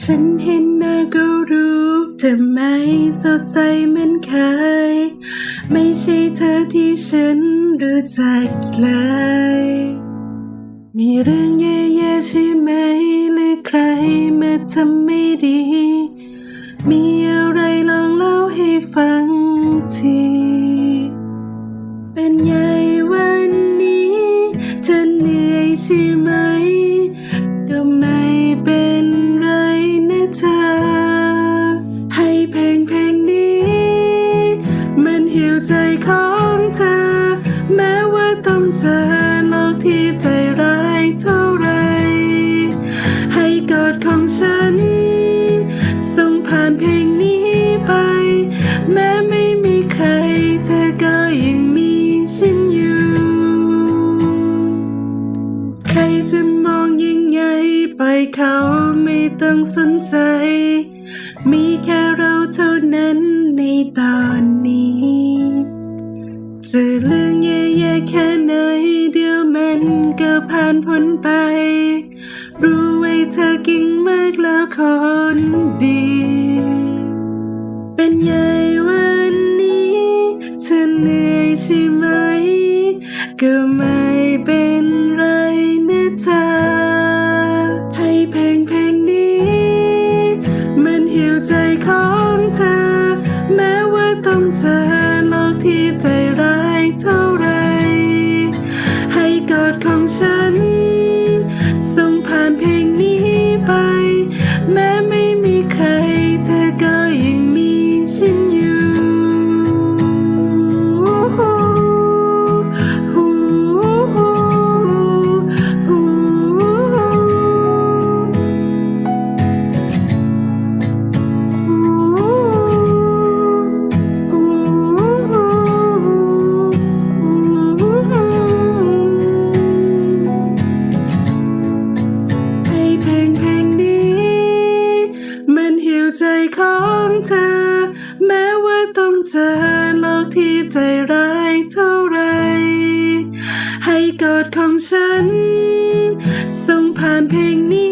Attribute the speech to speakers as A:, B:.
A: ฉันเห็นหน้าก็รู้จะอไม่สดใสเหมือนเคยไม่ใช่เธอที่ฉันรู้จักเลย มีเรื่องแย่ๆใช่ไหมหรือใครมาทำไม่ดี มีอะไรลองเล่าให้ฟัง ใจของเธอ แม้ว่าต้องเจอโลกที่ใจร้ายเท่าไร ให้กอดของฉัน ส่งผ่านเพลงนี้ไป แม้ไม่มีใครเธอก็ยังมีฉันอยู่ ใครจะมองยังไง ไปเขาไม่ต้องสนใจ มีแค่ แย่ๆแค่ไหนเดี๋ยวมันก็ผ่านพ้นไป รู้ไว้เธอเก่งมากแล้วคนดี เป็นไงวันนี้เธอเหนื่อยใช่ไหม ก็ไม่ ของเธอ แม้ว่าต้องเจอโลกที่ใจร้ายเท่าไร ให้กอดของฉันส่งผ่านเพลงนี้